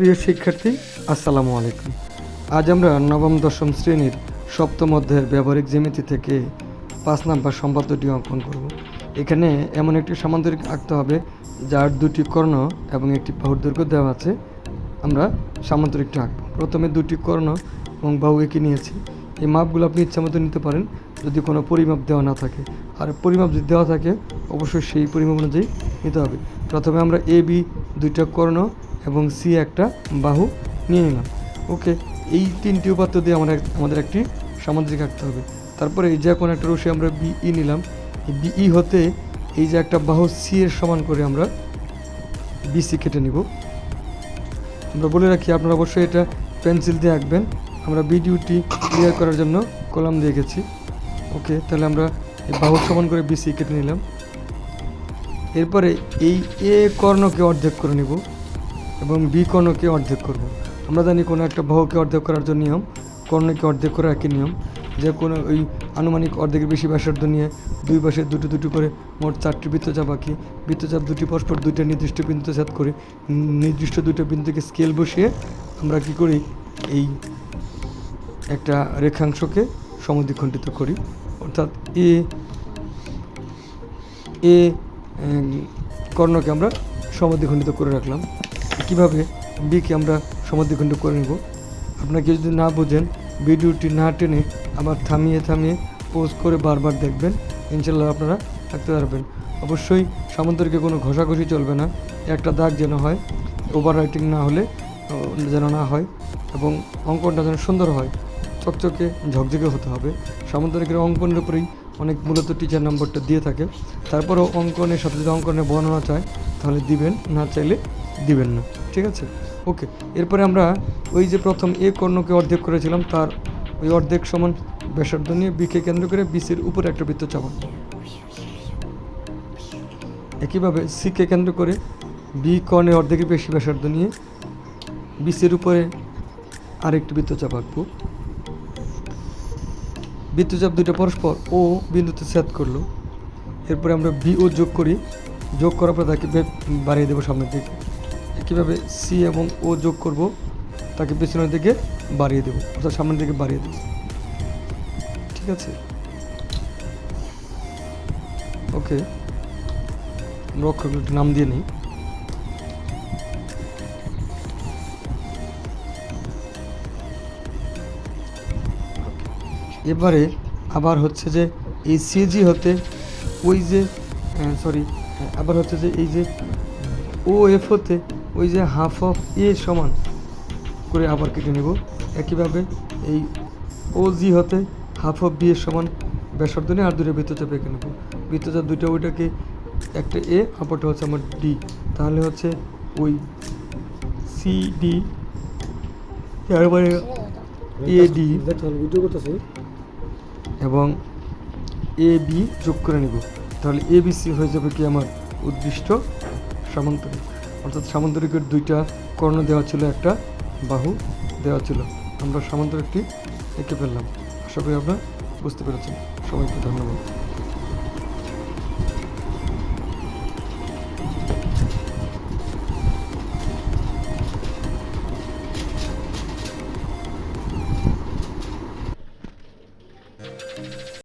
প্রিয় শিক্ষার্থী, আসসালামু আলাইকুম। আজ আমরা নবম, দশম শ্রেণির সপ্তম অধ্যায়ের ব্যবহারিক জ্যামিতি থেকে পাঁচ নাম্বার সম্পাদ্যটি অঙ্কন করব। এখানে এমন একটি সামান্তরিক আঁকতে হবে, যার দুটি কর্ণ এবং একটি বাহুর দৈর্ঘ্য দেওয়া আছে। আমরা সামান্তরিকটা আঁকবো। প্রথমে দুটি কর্ণ এবং বাহু এঁকে নিয়েছি। এই মাপগুলো আপনি ইচ্ছা মতো নিতে পারেন, যদি কোনো পরিমাপ দেওয়া না থাকে। আর পরিমাপ যদি দেওয়া থাকে, অবশ্যই সেই পরিমাপ অনুযায়ী নিতে হবে। প্রথমে আমরা এ, বি দুইটা কর্ণ এবং সি একটা বাহু নিয়ে নিলাম। ওকে, এই তিনটি উপাত্ত দিয়ে আমরা আমাদের একটি সামান্তরিক আঁকতে হবে। তারপরে এই যে কোনো একটা রশি আমরা বিই নিলাম। এই বিই হতে এই যে একটা বাহু সি এর সমান করে আমরা বিসি কেটে নিব। আমরা বলে রাখি, আপনারা অবশ্যই এটা পেন্সিল দিয়ে আঁকবেন। আমরা ভিডিওটি ক্লিয়ার করার জন্য কলাম দিয়ে গেছি। ওকে, তাহলে আমরা এই সমান করে বিসি কেটে নিলাম। এরপরে এই এ কর্ণকে অর্ধেক করে নিব। এবং বি কর্ণকে অর্ধেক করব। আমরা জানি কোনো একটা বাহুকে অর্ধেক করার জন্য নিয়ম, কর্ণকে অর্ধেক করা একই নিয়ম, যে কোনো ওই আনুমানিক অর্ধেকের বেশি ব্যাসার্ধ নিয়ে দুই পাশে দুটো দুটো করে মোট চারটি বৃত্তচাপ আঁকি। বৃত্তচাপ দুটি পরস্পর দুইটা নির্দিষ্ট বিন্দুতে সেট করি নির্দিষ্ট দুটো বিন্দুকে স্কেল বসিয়ে আমরা কি করি? এই একটা রেখাংশকে সমদ্বিখণ্ডিত করি। অর্থাৎ এ এ কর্ণকে আমরা সমদ্বিখণ্ডিত করে রাখলাম। কীভাবে বিকে আমরা সমদ্বিখণ্ডিত করে নেব? আপনাকে যদি না বোঝেন, ভিডিওটি না টেনে আবার থামিয়ে থামিয়ে পোজ করে বারবার দেখবেন। ইনশাল্লাহ আপনারা থাকতে পারবেন। অবশ্যই সামন্তরিকে কোনো ঘষাঘষি চলবে না। একটা দাগ যেন হয় ওভার রাইটিং না হলে যেন না হয় এবং অঙ্কনটা যেন সুন্দর হয়। চকচকে, ঝকঝকে হতে হবে। সামন্তরিকের অঙ্কনের উপরেই অনেক মূলত টিচার নম্বরটা দিয়ে থাকে। তারপরেও অঙ্কনের সাথে যদি অঙ্কনের বর্ণনা চায়, তাহলে দিবেন। না চাইলে দিবেন না, ঠিক আছে? ওকে, এরপরে আমরা ওই যে প্রথম এ কর্ণকে অর্ধেক করেছিলাম, তার ওই অর্ধেক সমান ব্যাসার্ধ নিয়ে বিকে কেন্দ্র করে বিসির উপরে একটা বৃত্ত চাপান একইভাবে সিকে কেন্দ্র করে বি কর্ণের অর্ধেকের বেশি ব্যাসার্ধ নিয়ে বিসির উপরে আরেকটি বৃত্তচাপ আঁকবো বৃত্তচাপ দুটো পরস্পর ও বিন্দুতে সেট করল। এরপরে আমরা বি ও যোগ করি। যোগ করার পর তাকে বাড়িয়ে দেবো সামনের দিকে। একইভাবে সি এবং ও যোগ করব, তাকে পেছনের দিকে বাড়িয়ে দেবো, অর্থাৎ সামনের দিকে বাড়িয়ে দেবো। ঠিক আছে? ওকে। আমরা নাম দিয়ে নিই। এবারে আবার হচ্ছে যে এই সিজি হতে ওই যে সরি আবার হচ্ছে যে এই যে ও এফ হতে ওই যে হাফ অফ এ সমান করে আবার কেটে নেব। একইভাবে এই ও জি হতে হাফ অফ বি এর সমান ব্যাসার্ধ নিয়ে আর দুটো বৃত্তচাপ এঁকে নেব। বৃত্তচাপ দুইটা ওইটাকে একটা এ অপরটা হচ্ছে আমার ডি তাহলে হচ্ছে ওই সি ডি তারপরে এ ডি এবং এ বি যোগ করে নেব। তাহলে এ বি সি হয়ে যাবে কি আমার উদ্দিষ্ট সামান্তরিক অর্থাৎ সামান্তরিকের দুইটা কর্ণ দেওয়া ছিল, একটা বাহু দেওয়া ছিল। আমরা সামন্তরিকটি এঁকে ফেললাম। আশা করি আপনারা বুঝতে পেরেছেন। সবাইকে ধন্যবাদ।